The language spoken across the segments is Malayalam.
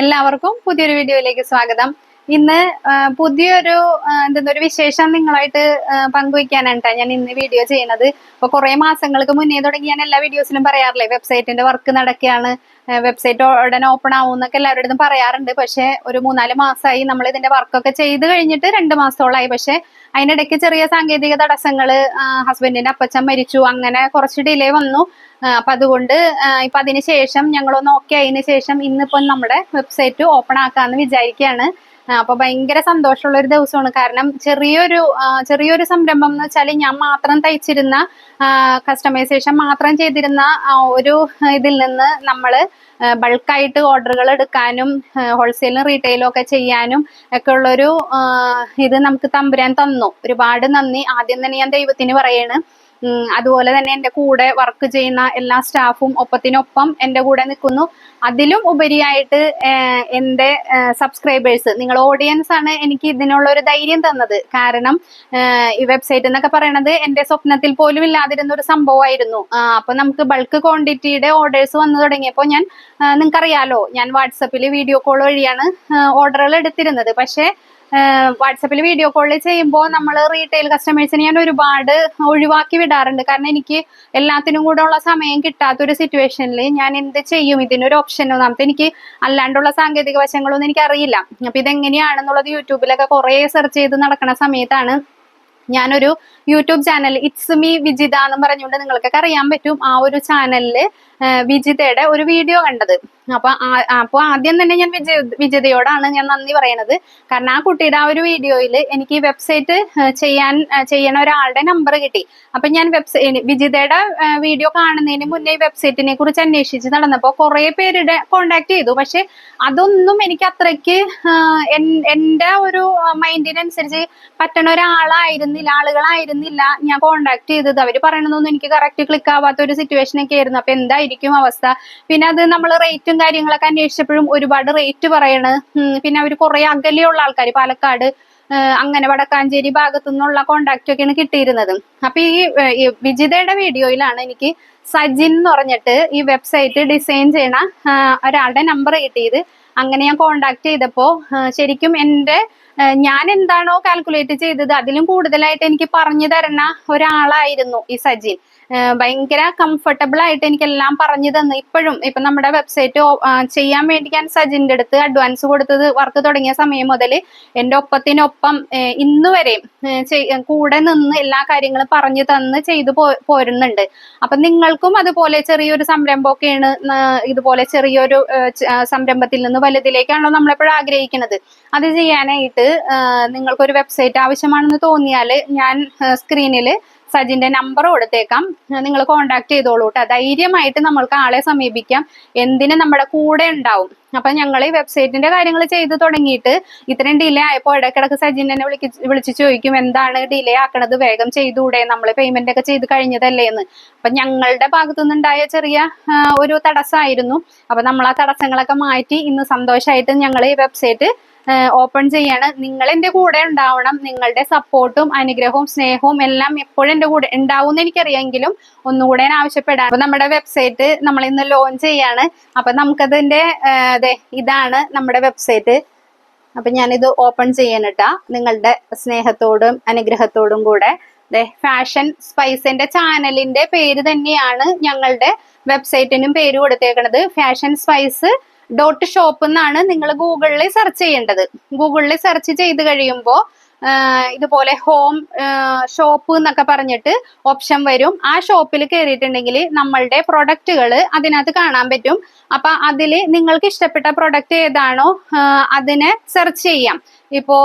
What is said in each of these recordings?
എല്ലാവർക്കും പുതിയൊരു വീഡിയോയിലേക്ക് സ്വാഗതം. ഇന്ന് പുതിയൊരു ആ, ഒരു വിശേഷം നിങ്ങളായിട്ട് പങ്കുവയ്ക്കാനാണ് ഞാൻ ഇന്ന് വീഡിയോ ചെയ്യുന്നത്. ഇപ്പൊ കുറെ മാസങ്ങൾക്ക് മുന്നേ തുടങ്ങി ഞാൻ എല്ലാ വീഡിയോസിലും പറയാറില്ലേ വെബ്സൈറ്റിന്റെ വർക്ക് നടക്കുകയാണ് വെബ്സൈറ്റ് ഉടനെ ഓപ്പൺ ആവും എന്നൊക്കെ എല്ലാവരുടെ പറയാറുണ്ട്. പക്ഷെ ഒരു മൂന്നാൽ മാസമായി നമ്മൾ ഇതിന്റെ വർക്കൊക്കെ ചെയ്ത് കഴിഞ്ഞിട്ട് രണ്ട് മാസത്തോളമായി പക്ഷെ അതിനിടയ്ക്ക് ചെറിയ സാങ്കേതിക തടസ്സങ്ങൾ ഹസ്ബൻഡിന്റെ അപ്പച്ചൻ മരിച്ചു അങ്ങനെ കുറച്ച് ഡിലേ വന്നു. അപ്പൊ അതുകൊണ്ട് ഇപ്പൊ അതിന് ശേഷം ഞങ്ങളൊന്ന് ഓക്കെ ആയതിനു ശേഷം ഇന്നിപ്പോ നമ്മുടെ വെബ്സൈറ്റ് ഓപ്പൺ ആക്കാന്ന് വിചാരിക്കുകയാണ് അപ്പൊ ഭയങ്കര സന്തോഷമുള്ള ഒരു ദിവസമാണ്. കാരണം ചെറിയൊരു ചെറിയൊരു സംരംഭം എന്ന് വെച്ചാൽ ഞാൻ മാത്രം തയ്ച്ചിരുന്ന കസ്റ്റമൈസേഷൻ മാത്രം ചെയ്തിരുന്ന ഒരു ഇതിൽ നിന്ന് നമ്മൾ ബൾക്കായിട്ട് ഓർഡറുകൾ എടുക്കാനും ഹോൾസെയിലും റീറ്റെയിലും ഒക്കെ ചെയ്യാനും ഒക്കെ ഉള്ളൊരു ഇത് നമുക്ക് തമ്പുരാൻ തന്നു. ഒരുപാട് നന്ദി. ആദ്യം തന്നെ ഞാൻ ദൈവത്തിന് പറയാണ്. അതുപോലെ തന്നെ എന്റെ കൂടെ വർക്ക് ചെയ്യുന്ന എല്ലാ സ്റ്റാഫും ഒപ്പത്തിനൊപ്പം എന്റെ കൂടെ നിൽക്കുന്നു. അതിലും ഉപരിയായിട്ട് എന്റെ സബ്സ്ക്രൈബേഴ്സ് നിങ്ങൾ ഓഡിയൻസ് ആണ് എനിക്ക് ഇതിനുള്ള ഒരു ധൈര്യം തന്നത്. കാരണം ഈ വെബ്സൈറ്റ് എന്നൊക്കെ പറയണത് എന്റെ സ്വപ്നത്തിൽ പോലും ഇല്ലാതിരുന്ന ഒരു സംഭവമായിരുന്നു. അപ്പൊ നമുക്ക് ബൾക്ക് ക്വാണ്ടിറ്റിയുടെ ഓർഡേഴ്സ് വന്നു തുടങ്ങിയപ്പോൾ ഞാൻ നിങ്ങൾക്കറിയാലോ ഞാൻ വാട്സപ്പിൽ വീഡിയോ കോൾ വഴിയാണ് ഓർഡറുകൾ എടുത്തിരുന്നത്. പക്ഷേ വാട്സപ്പിൽ വീഡിയോ കോൾ ചെയ്യുമ്പോൾ നമ്മൾ റീറ്റെയിൽ കസ്റ്റമേഴ്സിനെ ഞാൻ ഒരുപാട് ഒഴിവാക്കി വിടാറുണ്ട്. കാരണം എനിക്ക് എല്ലാത്തിനും കൂടെ ഉള്ള സമയം കിട്ടാത്തൊരു സിറ്റുവേഷനിൽ ഞാൻ എന്ത് ചെയ്യും? ഇതിനൊരു ഓപ്ഷൻ ഒന്നാമത്തെ എനിക്ക് അല്ലാണ്ടുള്ള സാങ്കേതിക വശങ്ങളൊന്നും എനിക്ക് അറിയില്ല അപ്പൊ ഇതെങ്ങനെയാണെന്നുള്ളത് യൂട്യൂബിലൊക്കെ കുറേ സെർച്ച് ചെയ്ത് നടക്കുന്ന സമയത്താണ് ഞാനൊരു YouTube channel it's me Vijitha എന്ന് പറഞ്ഞുകൊണ്ട് നിങ്ങൾക്കൊക്കെ അറിയാൻ പറ്റും ആ ഒരു ചാനലിൽ വിജിതയുടെ ഒരു വീഡിയോ കണ്ടത്. അപ്പൊ അപ്പൊ ആദ്യം തന്നെ ഞാൻ വിജയ വിജിതയോടാണ് ഞാൻ നന്ദി പറയണത്. കാരണം ആ കുട്ടിയുടെ ആ ഒരു വീഡിയോയിൽ എനിക്ക് ഈ വെബ്സൈറ്റ് ചെയ്യാൻ ചെയ്യണ ഒരാളുടെ നമ്പർ കിട്ടി. അപ്പൊ ഞാൻ വെബ്സൈറ്റ് വിജിതയുടെ വീഡിയോ കാണുന്നതിന് മുന്നേ വെബ്സൈറ്റിനെ കുറിച്ച് അന്വേഷിച്ച് നടന്നപ്പോൾ കുറെ പേരുടെ കോണ്ടാക്ട് ചെയ്തു. പക്ഷെ അതൊന്നും എനിക്ക് അത്രയ്ക്ക് എന്റെ ഒരു മൈൻഡിനനുസരിച്ച് പറ്റണ ഒരാളായിരുന്നില്ല ആളുകളായിരുന്നില്ല ഞാൻ കോണ്ടാക്ട് ചെയ്തത്. അവർ പറയണതൊന്നും എനിക്ക് കറക്റ്റ് ക്ലിക്ക് ആവാത്ത ഒരു സിറ്റുവേഷൻ ഒക്കെ ആയിരുന്നു. അപ്പൊ എന്തായിരിക്കും അവസ്ഥ? പിന്നെ അത് നമ്മൾ റേറ്റും കാര്യങ്ങളൊക്കെ അന്വേഷിച്ചപ്പോഴും ഒരുപാട് റേറ്റ് പറയണ്. പിന്നെ അവർ കുറെ അകലെയുള്ള ആൾക്കാർ പാലക്കാട് അങ്ങനെ വടക്കാഞ്ചേരി ഭാഗത്തു നിന്നുള്ള കോണ്ടാക്ട് ഒക്കെയാണ് കിട്ടിയിരുന്നത്. അപ്പൊ ഈ വിജിതയുടെ വീഡിയോയിലാണ് എനിക്ക് സജിൻ എന്ന് പറഞ്ഞിട്ട് ഈ വെബ്സൈറ്റ് ഡിസൈൻ ചെയ്യണ ഒരാളുടെ നമ്പർ കിട്ടിയത്. അങ്ങനെ ഞാൻ കോണ്ടാക്ട് ചെയ്തപ്പോ ശരിക്കും എന്റെ ഞാൻ എന്താണോ കാൽക്കുലേറ്റ് ചെയ്തത് അതിലും കൂടുതലായിട്ട് എനിക്ക് പറഞ്ഞു തരുന്ന ഒരാളായിരുന്നു ഈ സജിൻ. ഭയങ്കര കംഫർട്ടബിൾ ആയിട്ട് എനിക്ക് എല്ലാം പറഞ്ഞു തന്നു. ഇപ്പോഴും ഇപ്പൊ നമ്മുടെ വെബ്സൈറ്റ് ചെയ്യാൻ വേണ്ടി ഞാൻ സജിന്റെ അടുത്ത് അഡ്വാൻസ് കൊടുത്തത് വർക്ക് തുടങ്ങിയ സമയം മുതൽ എന്റെ ഒപ്പത്തിനൊപ്പം ഇന്ന് വരെയും കൂടെ നിന്ന് എല്ലാ കാര്യങ്ങളും പറഞ്ഞു തന്ന് ചെയ്തു പോരുന്നുണ്ട്. അപ്പൊ നിങ്ങൾക്കും അതുപോലെ ചെറിയൊരു സംരംഭമൊക്കെയാണ് ഇതുപോലെ ചെറിയൊരു സംരംഭത്തിൽ നിന്ന് വലുതിലേക്കാണല്ലോ നമ്മളെപ്പോഴും ആഗ്രഹിക്കുന്നത്? അത് ചെയ്യാനായിട്ട് നിങ്ങൾക്കൊരു വെബ്സൈറ്റ് ആവശ്യമാണെന്ന് തോന്നിയാൽ ഞാൻ സ്ക്രീനിൽ സജിന്റെ നമ്പർ കൊടുത്തേക്കാം. നിങ്ങൾ കോണ്ടാക്ട് ചെയ്തോളൂ കേട്ടോ ധൈര്യമായിട്ട് നമ്മൾക്ക് ആളെ സമീപിക്കാം. എന്തിന് നമ്മുടെ കൂടെ ഉണ്ടാവും. അപ്പൊ ഞങ്ങൾ ഈ വെബ്സൈറ്റിന്റെ കാര്യങ്ങൾ ചെയ്ത് തുടങ്ങിയിട്ട് ഇത്രയും ഡിലേ ആയപ്പോൾ ഇടയ്ക്കിടക്ക് സജിൻ എന്നെ വിളിക്ക് വിളിച്ച് ചോദിക്കും എന്താണ് ഡിലേ ആക്കണത്? വേഗം ചെയ്തുകൂടെ നമ്മൾ പേയ്മെന്റ് ഒക്കെ ചെയ്ത് കഴിഞ്ഞതല്ലേ? എന്ന്. അപ്പൊ ഞങ്ങളുടെ ഭാഗത്തു നിന്നുണ്ടായ ചെറിയ ഒരു തടസ്സമായിരുന്നു. അപ്പൊ നമ്മൾ ആ തടസ്സങ്ങളൊക്കെ മാറ്റി ഇന്ന് സന്തോഷമായിട്ട് ഞങ്ങൾ ഈ വെബ്സൈറ്റ് ഓപ്പൺ ചെയ്യാണ്. നിങ്ങൾ എന്റെ കൂടെ ഉണ്ടാവണം. നിങ്ങളുടെ സപ്പോർട്ടും അനുഗ്രഹവും സ്നേഹവും എല്ലാം എപ്പോഴും എന്റെ കൂടെ ഉണ്ടാവും എന്ന് എനിക്കറിയാമെങ്കിലും ഒന്നുകൂടെ ഞാൻ ആവശ്യപ്പെടാം. അപ്പൊ നമ്മുടെ വെബ്സൈറ്റ് നമ്മൾ ഇന്ന് ലോഞ്ച് ചെയ്യാണ്. അപ്പൊ നമുക്കതിന്റെ അതെ ഇതാണ് നമ്മുടെ വെബ്സൈറ്റ് അപ്പൊ ഞാനിത് ഓപ്പൺ ചെയ്യാനിട്ടാ നിങ്ങളുടെ സ്നേഹത്തോടും അനുഗ്രഹത്തോടും കൂടെ. ദേ ഫാഷൻ സ്പൈസിന്റെ ചാനലിന്റെ പേര് തന്നെയാണ് ഞങ്ങളുടെ വെബ്സൈറ്റിനും പേര് കൊടുത്തേക്കണത്. ഫാഷൻ സ്പൈസ് ഡോട്ട് ഷോപ്പ് എന്നാണ് നിങ്ങൾ ഗൂഗിളിൽ സെർച്ച് ചെയ്യേണ്ടത്. ഗൂഗിളിൽ സെർച്ച് ചെയ്ത് കഴിയുമ്പോൾ ഇതുപോലെ ഹോം ഷോപ്പ് എന്നൊക്കെ പറഞ്ഞിട്ട് ഓപ്ഷൻ വരും. ആ ഷോപ്പിൽ കയറിയിട്ടുണ്ടെങ്കിൽ നമ്മളുടെ പ്രൊഡക്റ്റുകൾ അതിനകത്ത് കാണാൻ പറ്റും. അപ്പൊ അതിൽ നിങ്ങൾക്ക് ഇഷ്ടപ്പെട്ട പ്രൊഡക്റ്റ് ഏതാണോ അതിനെ സെർച്ച് ചെയ്യാം. ഇപ്പോ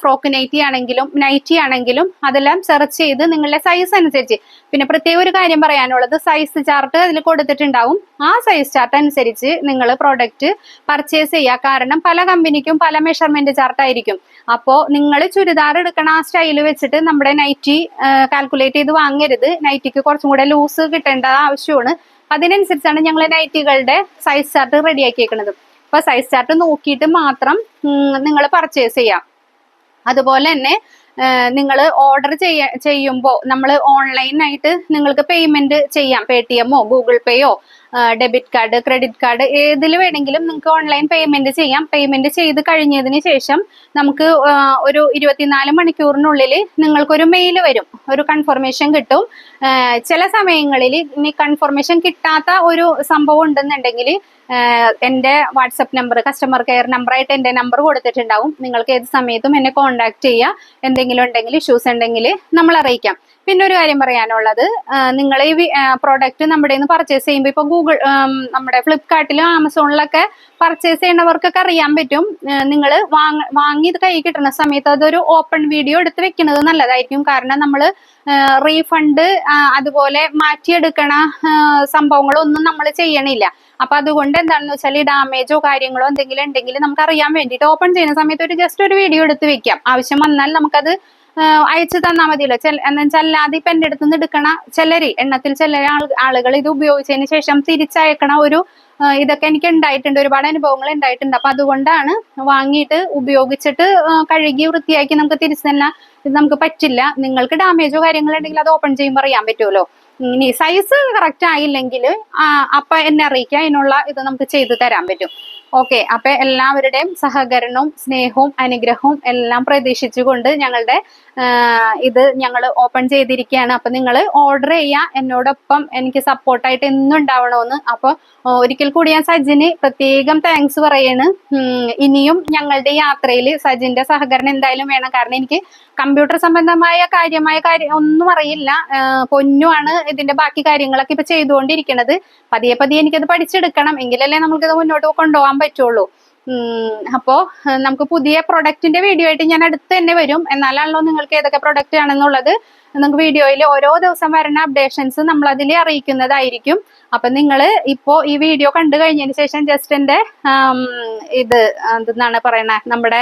ഫ്രോക്ക് നൈറ്റി ആണെങ്കിലും നൈറ്റി ആണെങ്കിലും അതെല്ലാം സെർച്ച് ചെയ്ത് നിങ്ങളുടെ സൈസ് അനുസരിച്ച്. പിന്നെ പ്രത്യേക ഒരു കാര്യം പറയാനുള്ളത് സൈസ് ചാർട്ട് അതിൽ കൊടുത്തിട്ടുണ്ടാവും. ആ സൈസ് ചാർട്ട് അനുസരിച്ച് നിങ്ങൾ പ്രോഡക്റ്റ് പർച്ചേസ് ചെയ്യുക കാരണം പല കമ്പനിക്കും പല മെഷർമെന്റ് ചാർട്ട് ആയിരിക്കും. അപ്പോൾ നിങ്ങൾ ചുരിദാർ എടുക്കണ ആ സ്റ്റൈൽ വെച്ചിട്ട് നമ്മുടെ നൈറ്റി കാൽക്കുലേറ്റ് ചെയ്ത് വാങ്ങരുത്. നൈറ്റിക്ക് കുറച്ചും കൂടെ ലൂസ് കിട്ടേണ്ട ആവശ്യമാണ്. അതിനനുസരിച്ചാണ് ഞങ്ങൾ നൈറ്റികളുടെ സൈസ് ചാർട്ട് റെഡിയാക്കിയേക്കുന്നത് അപ്പൊ സൈസ് ചാർട്ട് നോക്കിയിട്ട് മാത്രം നിങ്ങൾ പർച്ചേസ് ചെയ്യാം. അതുപോലെ തന്നെ നിങ്ങൾ ഓർഡർ ചെയ്യ ചെയ്യുമ്പോൾ നമ്മൾ ഓൺലൈനായിട്ട് നിങ്ങൾക്ക് പേയ്മെന്റ് ചെയ്യാം. പേ ടി എമ്മോ ഗൂഗിൾ പേയോ ഡെബിറ്റ് കാർഡ് ക്രെഡിറ്റ് കാർഡ് ഏതിൽ വേണമെങ്കിലും നിങ്ങൾക്ക് ഓൺലൈൻ പേയ്മെന്റ് ചെയ്യാം. പേയ്മെന്റ് ചെയ്ത് കഴിഞ്ഞതിന് ശേഷം നമുക്ക് ഒരു ഇരുപത്തിനാല് മണിക്കൂറിനുള്ളിൽ നിങ്ങൾക്കൊരു മെയിൽ വരും. ഒരു കൺഫർമേഷൻ കിട്ടും. ചില സമയങ്ങളിൽ ഇനി കൺഫർമേഷൻ കിട്ടാത്ത ഒരു സംഭവം ഉണ്ടെന്നുണ്ടെങ്കിൽ എന്റെ WhatsApp number customer care number ആയിട്ട് എന്റെ നമ്പർ കൊടുത്തിട്ടുണ്ടാവും. നിങ്ങൾക്ക് ഏത് സമയത്തും എന്നെ കോൺടാക്ട് ചെയ്യുക. എന്തെങ്കിലും ഉണ്ടെങ്കിൽ ഇഷ്യൂസ് ഉണ്ടെങ്കിൽ നമ്മൾ അറിയിക്കാം. പിന്നെ ഒരു കാര്യം പറയാനുള്ളത് നിങ്ങൾ ഈ പ്രോഡക്റ്റ് നമ്മുടെ നിന്ന് പർച്ചേസ് ചെയ്യുമ്പോൾ ഇപ്പോൾ ഗൂഗിൾ നമ്മുടെ ഫ്ലിപ്കാർട്ടിലും ആമസോണിലൊക്കെ പർച്ചേസ് ചെയ്യുന്നവർക്കൊക്കെ അറിയാൻ പറ്റും. നിങ്ങൾ വാങ്ങ വാങ്ങി കൈ കിട്ടുന്ന സമയത്ത് അതൊരു ഓപ്പൺ വീഡിയോ എടുത്ത് വെക്കുന്നത് നല്ലതായിരിക്കും. കാരണം നമ്മൾ റീഫണ്ട് അതുപോലെ മാറ്റിയെടുക്കണ സംഭവങ്ങളോ സംഭവങ്ങളൊന്നും നമ്മൾ ചെയ്യണില്ല. അപ്പൊ അതുകൊണ്ട് എന്താണെന്ന് വെച്ചാൽ ഈ ഡാമേജോ കാര്യങ്ങളോ എന്തെങ്കിലും ഉണ്ടെങ്കിൽ നമുക്ക് അറിയാൻ വേണ്ടിയിട്ട് ഓപ്പൺ ചെയ്യുന്ന സമയത്ത് ഒരു ജസ്റ്റ് ഒരു വീഡിയോ എടുത്ത് വെക്കാം. ആവശ്യം വന്നാൽ നമുക്കത് അയച്ചു തന്നാൽ മതിയല്ലോ. എന്ന് വെച്ചാൽ അല്ലാതെ ഇപ്പൊ എന്റെ അടുത്ത് നിന്ന് എടുക്കണ ചിലര് എണ്ണത്തിൽ ചില ആളുകൾ ഇത് ഉപയോഗിച്ചതിന് ശേഷം തിരിച്ചയക്കണ ഒരു ഇതൊക്കെ എനിക്ക് ഉണ്ടായിട്ടുണ്ട് ഒരുപാട് അനുഭവങ്ങൾ ഉണ്ടായിട്ടുണ്ട് അപ്പൊ അതുകൊണ്ടാണ് വാങ്ങിയിട്ട് ഉപയോഗിച്ചിട്ട് കഴുകി വൃത്തിയാക്കി നമുക്ക് തിരിച്ചു തന്നെ ഇത് നമുക്ക് പറ്റില്ല. നിങ്ങൾക്ക് ഡാമേജോ കാര്യങ്ങളുണ്ടെങ്കിൽ അത് ഓപ്പൺ ചെയ്യുമ്പോൾ അറിയാൻ പറ്റുമല്ലോ ഇനി സൈസ് കറക്റ്റ് ആയില്ലെങ്കിൽ അപ്പൊ എന്നെ അറിയിക്കുക അതിനുള്ള ഇത് നമുക്ക് ചെയ്തു തരാൻ പറ്റും. ഓക്കെ അപ്പൊ എല്ലാവരുടെയും സഹകരണവും സ്നേഹവും അനുഗ്രഹവും എല്ലാം പ്രതീക്ഷിച്ചുകൊണ്ട് ഞങ്ങളുടെ ഇത് ഞങ്ങൾ ഓപ്പൺ ചെയ്തിരിക്കുകയാണ്. അപ്പൊ നിങ്ങൾ ഓർഡർ ചെയ്യുക. എന്നോടൊപ്പം എനിക്ക് സപ്പോർട്ടായിട്ട് എന്നും ഉണ്ടാവണമെന്ന്. അപ്പൊ ആ, ഒരിക്കൽ കൂടി ഞാൻ സജിന് പ്രത്യേകം താങ്ക്സ് പറയാണ്. ഇനിയും ഞങ്ങളുടെ യാത്രയിൽ സജിന്റെ സഹകരണം എന്തായാലും വേണം. കാരണം എനിക്ക് കമ്പ്യൂട്ടർ സംബന്ധമായ കാര്യമായ കാര്യം ഒന്നും അറിയില്ല. പൊന്നുമാണ് ഇതിന്റെ ബാക്കി കാര്യങ്ങളൊക്കെ ഇപ്പൊ ചെയ്തുകൊണ്ടിരിക്കുന്നത് പതിയെ പതിയെ എനിക്കത് പഠിച്ചെടുക്കണം. എങ്കിലല്ലേ നമുക്കിത് മുന്നോട്ട് കൊണ്ടുപോകാൻ പറ്റുള്ളൂ. അപ്പോ നമുക്ക് പുതിയ പ്രൊഡക്റ്റിന്റെ വീഡിയോ ആയിട്ട് ഞാൻ അടുത്ത് തന്നെ വരും. എന്നാലാണല്ലോ നിങ്ങൾക്ക് ഏതൊക്കെ പ്രൊഡക്റ്റ് ആണെന്നുള്ളത് നിങ്ങൾക്ക് വീഡിയോയിൽ ഓരോ ദിവസം വരുന്ന അപ്ഡേഷൻസ് നമ്മൾ അതിൽ അറിയിക്കുന്നതായിരിക്കും. അപ്പൊ നിങ്ങൾ ഇപ്പോൾ ഈ വീഡിയോ കണ്ടു കഴിഞ്ഞതിന് ശേഷം ജസ്റ്റ് എന്റെ ആം, ഇത് എന്തെന്നാണ് പറയണേ? നമ്മുടെ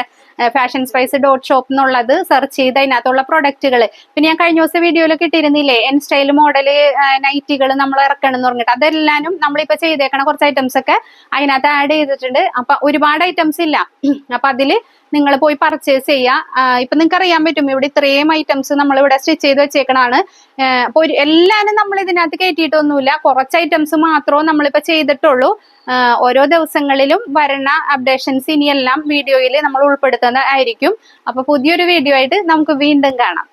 ഫാഷൻ സ്പൈസ് ഡോട്ട് ഷോപ്പ് എന്നുള്ളത് സെർച്ച് ചെയ്ത് അതിനകത്തുള്ള പ്രൊഡക്റ്റുകൾ പിന്നെ ഞാൻ കഴിഞ്ഞ ദിവസം വീഡിയോയിൽ കിട്ടിയിരുന്നില്ലേ? എൻ സ്റ്റൈൽ മോഡൽ നൈറ്റികൾ നമ്മൾ ഇറക്കണം എന്ന് പറഞ്ഞിട്ട്. അതെല്ലാനും നമ്മളിപ്പോൾ ചെയ്തേക്കണ കുറച്ച് ഐറ്റംസ് ഒക്കെ അതിനകത്ത് ആഡ് ചെയ്തിട്ടുണ്ട്. അപ്പൊ ഒരുപാട് ഐറ്റംസ് ഇല്ല. അപ്പൊ അതിൽ നിങ്ങൾ പോയി പർച്ചേസ് ചെയ്യുക. ഇപ്പൊ നിങ്ങൾക്ക് അറിയാൻ പറ്റും ഇവിടെ ഇത്രയും ഐറ്റംസ് നമ്മൾ ഇവിടെ സ്റ്റിച്ച് ചെയ്ത് വെച്ചേക്കണാണ് അപ്പൊ എല്ലാവരും നമ്മൾ ഇതിനകത്ത് കയറ്റിയിട്ടൊന്നുമില്ല കുറച്ച് ഐറ്റംസ് മാത്രമേ നമ്മളിപ്പോ ചെയ്തിട്ടുള്ളൂ. ഓരോ ദിവസങ്ങളിലും വരണ അപ്ഡേഷൻസ് ഇനിയെല്ലാം വീഡിയോയിൽ നമ്മൾ ഉൾപ്പെടുത്തുന്നതായിരിക്കും. അപ്പൊ പുതിയൊരു വീഡിയോ ആയിട്ട് നമുക്ക് വീണ്ടും കാണാം.